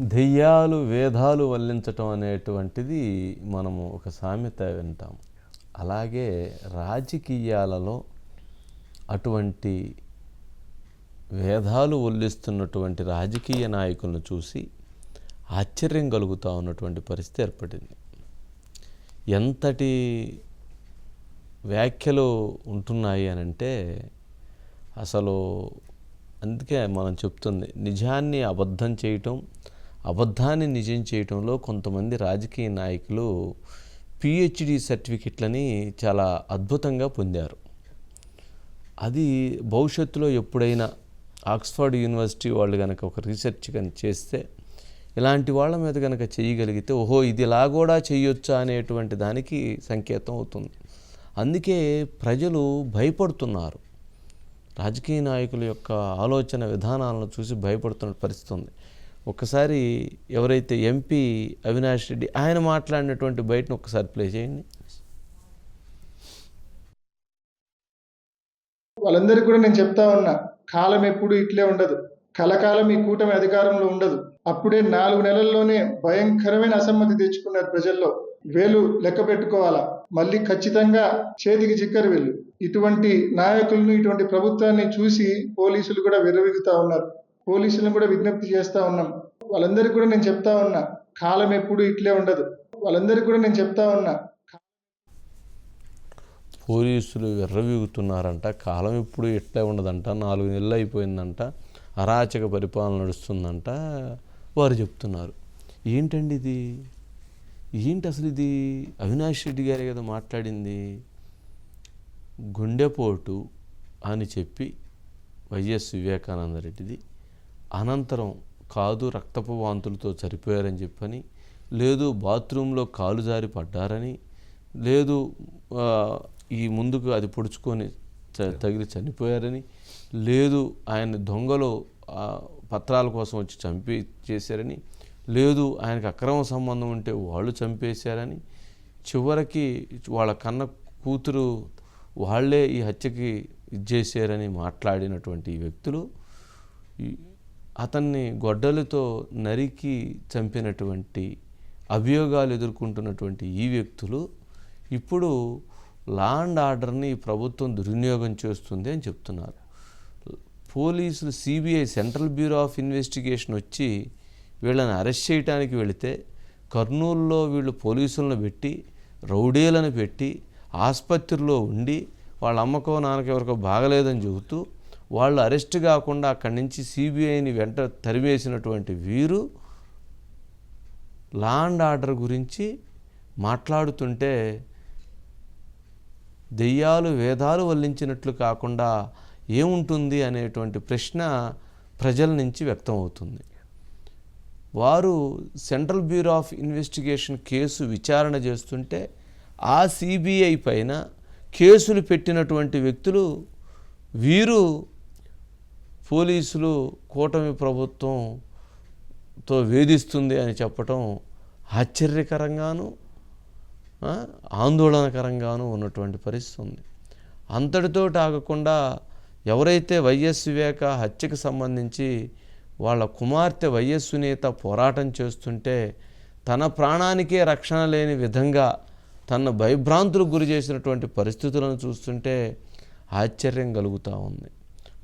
దెయ్యాలు వేదాలు వల్లించటం అనేటువంటిది మనము ఒక సామెత వింటాం. అలాగే రాజకీయాలలో అటువంటి వేదాలు వల్లిస్తున్నటువంటి రాజకీయ నాయకులను చూసి ఆశ్చర్యం కలుగుతూ ఉన్నటువంటి పరిస్థితి ఏర్పడింది. ఎంతటి వ్యాఖ్యలు ఉంటున్నాయి అని అంటే అసలు అందుకే మనం చెప్తుంది నిజాన్ని అబద్ధం చేయటం అబద్ధాన్ని నిజం చేయటంలో కొంతమంది రాజకీయ నాయకులు పిహెచ్డి సర్టిఫికెట్లని చాలా అద్భుతంగా పొందారు. అది భవిష్యత్తులో ఎప్పుడైనా ఆక్స్ఫర్డ్ యూనివర్సిటీ వాళ్ళు కనుక ఒక రీసెర్చ్ కనుక చేస్తే ఇలాంటి వాళ్ళ మీద కనుక చేయగలిగితే ఓహో ఇది ఇలా కూడా చేయొచ్చా అనేటువంటి దానికి సంకేతం అవుతుంది. అందుకే ప్రజలు భయపడుతున్నారు. రాజకీయ నాయకుల యొక్క ఆలోచన విధానాలను చూసి భయపడుతున్న పరిస్థితి ఉంది. ఒకసారి ఎవరైతే ఎంపీ అవినాష్ రెడ్డి ఆయన మాట్లాడినటువంటి బయటను ఒకసారి ప్లే చేయండి. వాళ్ళందరికీ కూడా నేను చెప్తా ఉన్నా కాలం ఎప్పుడు ఇట్లే ఉండదు. కలకాలం ఈ కూటమి అధికారంలో ఉండదు. అప్పుడే నాలుగు నెలల్లోనే భయంకరమైన అసమ్మతి తెచ్చుకున్నారు ప్రజల్లో. వేలు లెక్క పెట్టుకోవాలా? మళ్ళీ ఖచ్చితంగా చేతికి చిక్కరు వెళ్ళు ఇటువంటి నాయకులను ఇటువంటి ప్రభుత్వాన్ని చూసి పోలీసులు కూడా విర్రవీగుతా ఉన్నారు. పోలీసులను కూడా విజ్ఞప్తి చేస్తా ఉన్నాం. వాళ్ళందరికీ కూడా నేను చెప్తా ఉన్నా కాలం ఎప్పుడు ఇట్లే ఉండదు. వాళ్ళందరికీ కూడా నేను చెప్తా ఉన్నా పోలీసులు విర్రవీగుతున్నారంట కాలం ఇప్పుడు ఎట్లే ఉండదంట నాలుగు నెలలు అయిపోయిందంట అరాచక పరిపాలన నడుస్తుందంట వారు చెప్తున్నారు. ఏంటండి ఇది? ఏంటి అసలు ఇది? అవినాష్ రెడ్డి గారే కదా మాట్లాడింది. గుండెపోటు అని చెప్పి వైఎస్ వివేకానంద రెడ్డిది అనంతరం కాదు రక్తపు వాంతులతో చనిపోయారని చెప్పని లేదు బాత్రూంలో కాలు జారి పడ్డారని లేదు ఈ ముందుకు అది పొడుచుకొని చ- తగిలి చనిపోయారని లేదు ఆయన దొంగలు పత్రాల కోసం వచ్చి చంపి చేశారని లేదు ఆయనకు అక్రమ సంబంధం ఉంటే వాళ్ళు చంపేశారని చివరికి వాళ్ళ కన్న కూతురు వాళ్ళే ఈ హత్యకి ఇచ్చేసారని మాట్లాడినటువంటి వ్యక్తులు అతన్ని గొడ్డలతో నరికి చంపినటువంటి అభియోగాలు ఎదుర్కొంటున్నటువంటి ఈ వ్యక్తులు ఇప్పుడు లా అండ్ ఆర్డర్ని ప్రభుత్వం దుర్వినియోగం చేస్తుంది అని చెప్తున్నారు. పోలీసులు CBI central bureau of investigation వచ్చి వీళ్ళని అరెస్ట్ చేయడానికి వెళితే కర్నూలులో వీళ్ళు పోలీసులను పెట్టి రౌడీలను పెట్టి ఆసుపత్రిలో ఉండి వాళ్ళ అమ్మకో నాన్నకి ఎవరికో బాగలేదని చెబుతూ వాళ్ళు అరెస్ట్ కాకుండా అక్కడి నుంచి సిబిఐని వెంట తరిమేసినటువంటి వీరు లా అండ్ ఆర్డర్ గురించి మాట్లాడుతుంటే దెయ్యాలు వేదాలు వల్లించినట్లు కాకుండా ఏముంటుంది అనేటువంటి ప్రశ్న ప్రజల నుంచి వ్యక్తం అవుతుంది వారు central bureau of investigation case విచారణ చేస్తుంటే ఆ సిబిఐ పైన కేసులు పెట్టినటువంటి వ్యక్తులు వీరు పోలీసులు కూటమి ప్రభుత్వంతో వేధిస్తుంది అని చెప్పటం ఆశ్చర్యకరంగాను ఆందోళనకరంగాను ఉన్నటువంటి పరిస్థితి ఉంది. అంతటితో ఆగకుండా ఎవరైతే వైఎస్ వివేక హత్యకు సంబంధించి వాళ్ళ కుమార్తె వైఎస్ సునీత పోరాటం చేస్తుంటే తన ప్రాణానికే రక్షణ లేని విధంగా తన భయభ్రాంతులకు గురి చేసినటువంటి పరిస్థితులను చూస్తుంటే ఆశ్చర్యం కలుగుతూ ఉంది.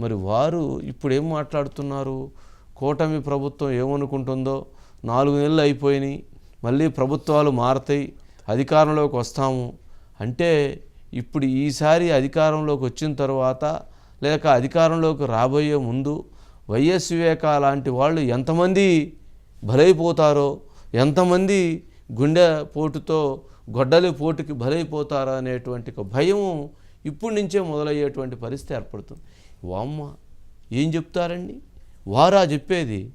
మరి వారు ఇప్పుడు ఏం మాట్లాడుతున్నారు? కూటమి ప్రభుత్వం ఏమనుకుంటుందో? నాలుగు నెలలు అయిపోయినాయి. మళ్ళీ ప్రభుత్వాలు మారతాయి. అధికారంలోకి వస్తాము. అంటే ఇప్పుడు ఈసారి అధికారంలోకి వచ్చిన తర్వాత లేక అధికారంలోకి రాబోయే ముందు వైఎస్ వివేక లాంటి వాళ్ళు ఎంతమంది బలైపోతారో ఎంతమంది గుండె పోటుతో గొడ్డలి పోటుకి బలైపోతారో అనేటువంటి ఒక భయం ఇప్పటి నుంచే మొదలయ్యేటువంటి పరిస్థితి ఏర్పడుతుంది. వామ్మ ఏం చెప్తారండి? వారా చెప్పేది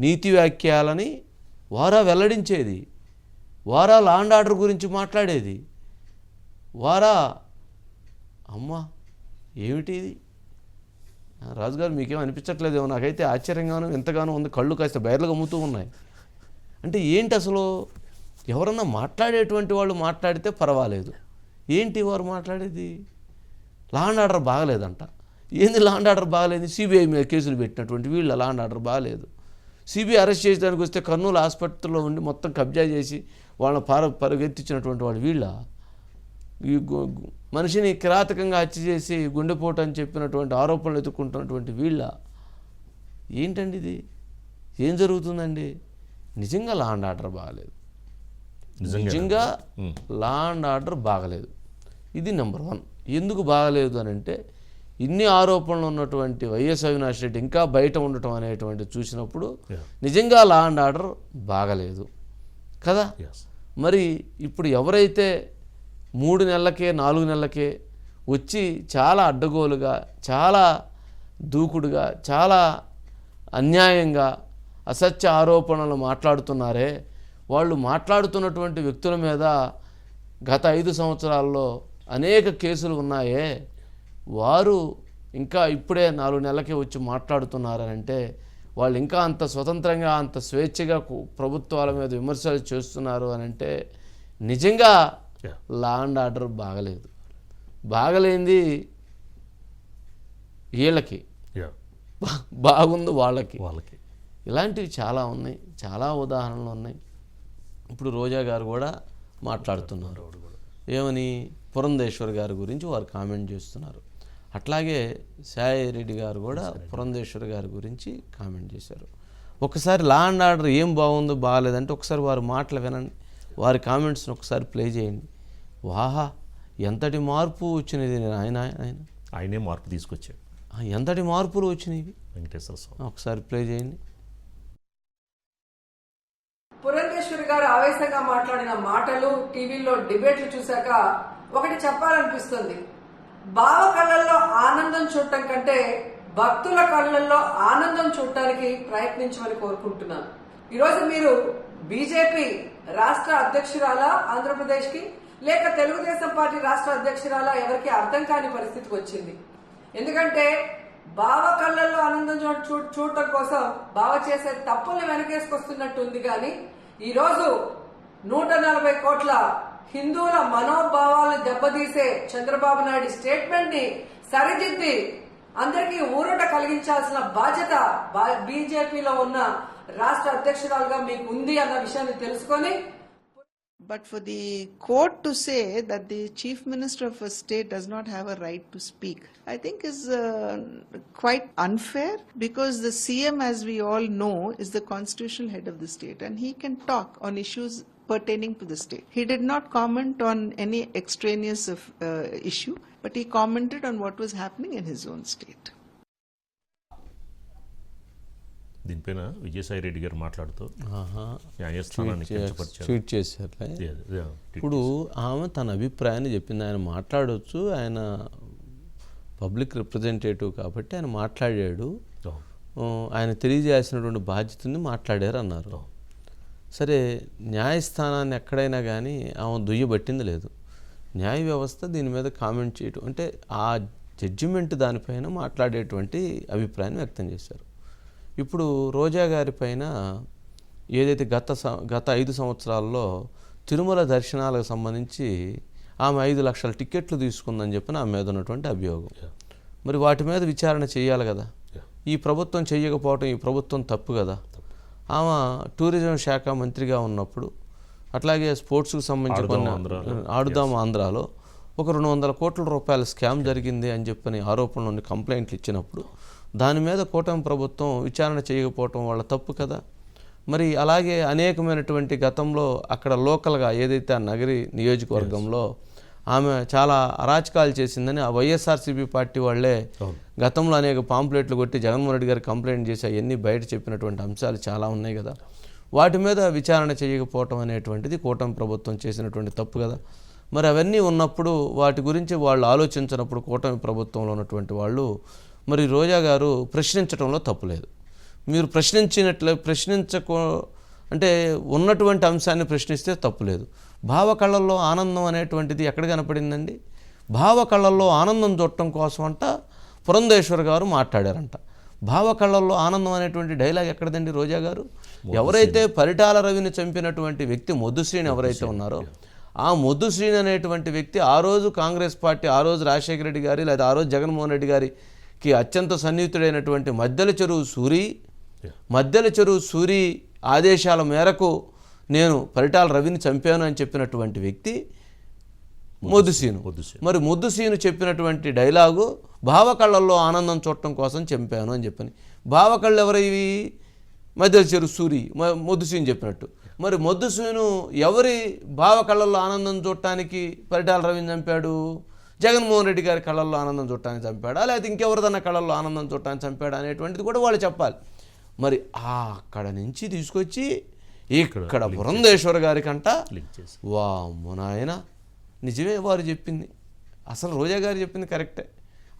నీతి వాక్యాలని వారా వెల్లడించేది వారా లాండ్ ఆర్డర్ గురించి మాట్లాడేది వారా అమ్మా ఏమిటి ఇది? రాజుగారు మీకేం అనిపించట్లేదేమో. నాకైతే ఆశ్చర్యంగానూ ఎంతగానో ఉంది. కళ్ళు కాస్త బయర్లు అమ్ముతూ ఉన్నాయి. అంటే ఏంటి అసలు? ఎవరన్నా మాట్లాడేటువంటి వాళ్ళు మాట్లాడితే పర్వాలేదు. ఏంటి వారు మాట్లాడేది? లాండ్ ఆర్డర్ బాగలేదంట. ఏంది లాండ్ ఆర్డర్ బాగలేదు? సిబిఐ మీద కేసులు పెట్టినటువంటి వీళ్ళ లాండ్ ఆర్డర్ బాగలేదు. సిబిఐ అరెస్ట్ చేసేదానికి వస్తే కర్నూలు హాస్పిటల్లో ఉండి మొత్తం కబ్జా చేసి వాళ్ళని పార పరుగెత్తించినటువంటి వాళ్ళు వీళ్ళ? ఈ మనిషిని కిరాతకంగా హత్య చేసి గుండెపోటు అని చెప్పినటువంటి ఆరోపణలు ఎదుర్కొంటున్నటువంటి వీళ్ళ? ఏంటండి ఇది? ఏం జరుగుతుందండి? నిజంగా లా అండ్ ఆర్డర్ బాగలేదు. నిజంగా లా అండ్ ఆర్డర్ బాగలేదు. ఇది నెంబర్ వన్. ఎందుకు బాగలేదు అని అంటే ఇన్ని ఆరోపణలు ఉన్నటువంటి వైఎస్ అవినాష్ రెడ్డి ఇంకా బయట ఉండటం అనేటువంటి చూసినప్పుడు. నిజంగా లా అండ్ ఆర్డర్ బాగలేదు. కదా? మరి ఇప్పుడు ఎవరైతే మూడు నెలలకే నాలుగు నెలలకే వచ్చి చాలా అడ్డగోలుగా చాలా దూకుడుగా చాలా అన్యాయంగా అసత్య ఆరోపణలు మాట్లాడుతున్నారే వాళ్ళు మాట్లాడుతున్నటువంటి వ్యక్తుల మీద గత ఐదు సంవత్సరాల్లో అనేక కేసులు ఉన్నాయే. వారు ఇంకా ఇప్పుడే నాలుగు నెలలకే వచ్చి మాట్లాడుతున్నారనంటే వాళ్ళు ఇంకా అంత స్వతంత్రంగా అంత స్వేచ్ఛగా ప్రభుత్వాల మీద విమర్శలు చేస్తున్నారు అని అంటే నిజంగా. లా అండ్ ఆర్డర్ బాగలేదు. బాగలేంది వీళ్ళకి. బాగుంది వాళ్ళకి. వాళ్ళకి. ఇలాంటివి చాలా ఉన్నాయి చాలా ఉదాహరణలు ఉన్నాయి. ఇప్పుడు రోజా గారు కూడా మాట్లాడుతున్నారు. ఏమని పురంధేశ్వర్ గారి గురించి వారు కామెంట్ చేస్తున్నారు. అట్లాగే సాయి రెడ్డి గారు కూడా పురంధేశ్వర్ గారి గురించి కామెంట్ చేశారు. ఒకసారి లా అండ్ ఆర్డర్ ఏం బాగుందో బాగాలేదంటే ఒకసారి వారి మాటలు వినండి. వారి కామెంట్స్ని ఒకసారి ప్లే చేయండి. వాహా ఎంతటి మార్పు వచ్చినది ఆయన ఆయన ఆయనే మార్పు తీసుకొచ్చాడు. ఆ, ఎంతటి మార్పులు వచ్చినాయి వెంకటేశ్వర స్వామి. ఒకసారి ప్లే చేయండి. పురంధేశ్వరి గారు ఆవేశంగా మాట్లాడిన మాటలు టీవీలో డిబేట్లు చూశాక ఒకటి చెప్పాలనిపిస్తుంది. బావ కళ్ళల్లో ఆనందం చూడటం కంటే భక్తుల కళ్ళల్లో ఆనందం చూడటానికి ప్రయత్నించమని కోరుకుంటున్నాను. ఈరోజు మీరు బీజేపీ రాష్ట్ర అధ్యక్షురాలా ఆంధ్రప్రదేశ్కి లేక తెలుగుదేశం పార్టీ రాష్ట్ర అధ్యక్షురాలా ఎవరికి అర్థం కాని పరిస్థితికి వచ్చింది. ఎందుకంటే బావ కళ్ళల్లో ఆనందం చూ- చూడటం కోసం బావ చేసే తప్పుల్ని వెనకేసుకొస్తున్నట్టు ఉంది కానీ ఈరోజు నూట నలభై కోట్ల హిందువుల మనోభావాలను దెబ్బతీసే చంద్రబాబు నాయుడు స్టేట్మెంట్ని సరిదిద్ది అందరికీ ఊరట కలిగించాల్సిన బాధ్యత బీజేపీలో ఉన్న రాష్ట్ర అధ్యక్షురాలుగా మీకు ఉంది అన్న విషయాన్ని తెలుసుకొని But for the court to say that the chief minister of a state does not have a right to speak, I think is uh, quite unfair because the CM, as we all know, is the constitutional head of the state and he can talk on issues pertaining to the state. He did not comment on any extraneous of, uh, issue, but he commented on what was happening in his own state. దీనిపైన విజయసాయి రెడ్డి గారు మాట్లాడుతూ tweet చేశారులే Yeah, yeah, ఇప్పుడు ఆమె తన అభిప్రాయాన్ని చెప్పింది. ఆయన మాట్లాడవచ్చు ఆయన పబ్లిక్ రిప్రజెంటేటివ్ కాబట్టి ఆయన మాట్లాడాడు. Oh, ఆయన తెలియజేయాల్సినటువంటి బాధ్యతని మాట్లాడారు అన్నారు oh, సరే న్యాయస్థానాన్ని ఎక్కడైనా కానీ ఆమె దుయ్యబట్టింది లేదు. న్యాయ వ్యవస్థ దీని మీద కామెంట్ చేయటం అంటే ఆ జడ్జిమెంట్ దానిపైన మాట్లాడేటువంటి అభిప్రాయాన్ని వ్యక్తం చేశారు. ఇప్పుడు రోజా గారి పైన ఏదైతే గత గత ఐదు సంవత్సరాల్లో తిరుమల దర్శనాలకు సంబంధించి ఆమె ఐదు లక్షల టికెట్లు తీసుకుందని చెప్పిన ఆమె మీద ఉన్నటువంటి అభియోగం. మరి వాటి మీద విచారణ చేయాలి కదా. ఈ ప్రభుత్వం చేయకపోవటం ఈ ప్రభుత్వం తప్పు కదా. ఆమె టూరిజం శాఖ మంత్రిగా ఉన్నప్పుడు అట్లాగే స్పోర్ట్స్కి సంబంధించి ఆడుదాం కొన్ని ఆంధ్రాలో. ఆడుదాం ఆంధ్రాలో ఒక రెండు వందల కోట్ల రూపాయల స్కామ్ జరిగింది అని చెప్పని ఆరోపణలు కంప్లైంట్లు ఇచ్చినప్పుడు దాని మీద కూటమి ప్రభుత్వం విచారణ చేయకపోవటం వాళ్ళ తప్పు కదా? మరి అలాగే అనేకమైనటువంటి గతంలో అక్కడ లోకల్గా ఏదైతే ఆ నగరి నియోజకవర్గంలో ఆమె చాలా అరాచకాలు చేసిందని ఆ వైఎస్ఆర్సీపీ పార్టీ వాళ్ళే. గతంలో అనేక పాంప్లెట్లు కొట్టి జగన్మోహన్ రెడ్డి గారు కంప్లైంట్ చేసి అవన్నీ బయట చెప్పినటువంటి అంశాలు చాలా ఉన్నాయి కదా. వాటి మీద విచారణ చేయకపోవటం అనేటువంటిది కూటమి ప్రభుత్వం చేసినటువంటి తప్పు కదా. మరి అవన్నీ ఉన్నప్పుడు వాటి గురించి వాళ్ళు ఆలోచించినప్పుడు కూటమి ప్రభుత్వంలో ఉన్నటువంటి వాళ్ళు మరి రోజా గారు ప్రశ్నించడంలో తప్పులేదు మీరు ప్రశ్నించినట్లే ప్రశ్నించకో అంటే ఉన్నటువంటి అంశాన్ని ప్రశ్నిస్తే తప్పులేదు భావ కళల్లో ఆనందం అనేటువంటిది ఎక్కడ కనపడిందండి? భావ కళల్లో ఆనందం చూడటం కోసం అంట పురంధేశ్వర్ గారు మాట్లాడారంట. భావ కళల్లో ఆనందం అనేటువంటి డైలాగ్ ఎక్కడదండి రోజా గారు? ఎవరైతే పరిటాల రవిని చంపినటువంటి వ్యక్తి మొద్దుశ్రీని ఎవరైతే ఉన్నారో ఆ మొద్దుశ్రీని అనేటువంటి వ్యక్తి ఆ రోజు కాంగ్రెస్ పార్టీ ఆ రోజు రాజశేఖర రెడ్డి గారి లేదా ఆ రోజు జగన్మోహన్ రెడ్డి గారికి అత్యంత సన్నిహితుడైనటువంటి మద్దెల చెరువు సూరి మధ్యల చెరువు సూరి ఆదేశాల మేరకు నేను పరిటాల రవిని చంపాను అని చెప్పినటువంటి వ్యక్తి మొద్దుసీను. మరి ముద్దుసీను చెప్పినటువంటి డైలాగు భావకళ్ళల్లో ఆనందం చూడటం కోసం చంపాను అని చెప్పని. భావకళ్ళు ఎవరివి మధ్యల చెరు సూరి మొద్దుసీను చెప్పినట్టు. మరి మొద్దుసీను ఎవరి భావకళ్ళల్లో ఆనందం చూడటానికి పరిటాల రవిని చంపాడు? జగన్మోహన్ రెడ్డి గారి కళ్ళల్లో ఆనందం చూడటానికి చంపాడా? లేకపోతే ఇంకెవరిదన్నా కళ్ళల్లో ఆనందం చూడటానికి చంపాడా అనేటువంటిది కూడా వాళ్ళు చెప్పాలి. మరి అక్కడ నుంచి తీసుకొచ్చి ఇక్కడ పురంధేశ్వర గారికంట లింక్ చేసి వామ్మో నాయన నిజమే వారు చెప్పింది. అసలు రోజా గారు చెప్పింది కరెక్టే.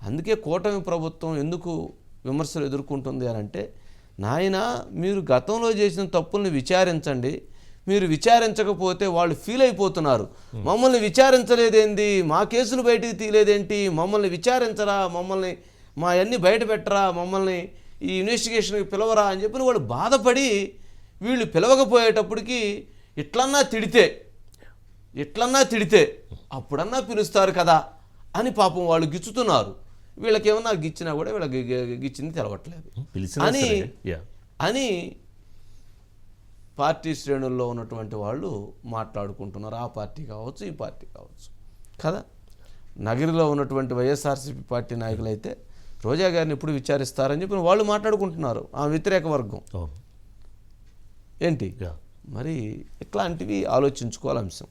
అందుకే కూటమి ప్రభుత్వం ఎందుకు విమర్శలు ఎదుర్కొంటుంది అని అంటే నాయన మీరు గతంలో చేసిన తప్పుల్ని విచారించండి. మీరు విచారించకపోతే వాళ్ళు ఫీల్ అయిపోతున్నారు. మమ్మల్ని విచారించలేదేంది? మా కేసులు బయటికి తీయలేదేంటి? మమ్మల్ని విచారించరా? మమ్మల్ని మా అన్ని బయట పెట్టరా? మమ్మల్ని ఈ ఇన్వెస్టిగేషన్కి పిలవరా అని చెప్పి వాళ్ళు బాధపడి వీళ్ళు పిలవకపోయేటప్పటికి ఇట్లన్నా తిడితే ఎట్లన్నా తిడితే అప్పుడన్నా పిలుస్తారు కదా అని పాపం వాళ్ళు గిచ్చుతున్నారు. వీళ్ళకి ఏమన్నా గిచ్చినా కూడా వీళ్ళకి గిచ్చింది తెలవట్లేదు. అని అని పార్టీ శ్రేణుల్లో ఉన్నటువంటి వాళ్ళు మాట్లాడుకుంటున్నారు. ఆ పార్టీ కావచ్చు ఈ పార్టీ కావచ్చు. కదా? నగరిలో ఉన్నటువంటి వైఎస్ఆర్సీపీ పార్టీ నాయకులైతే రోజా గారిని ఎప్పుడు విచారిస్తారని చెప్పి వాళ్ళు మాట్లాడుకుంటున్నారు. ఆ వ్యతిరేక వర్గం. ఏంటి? మరి ఇట్లాంటివి ఆలోచించుకోవాలి అంశం.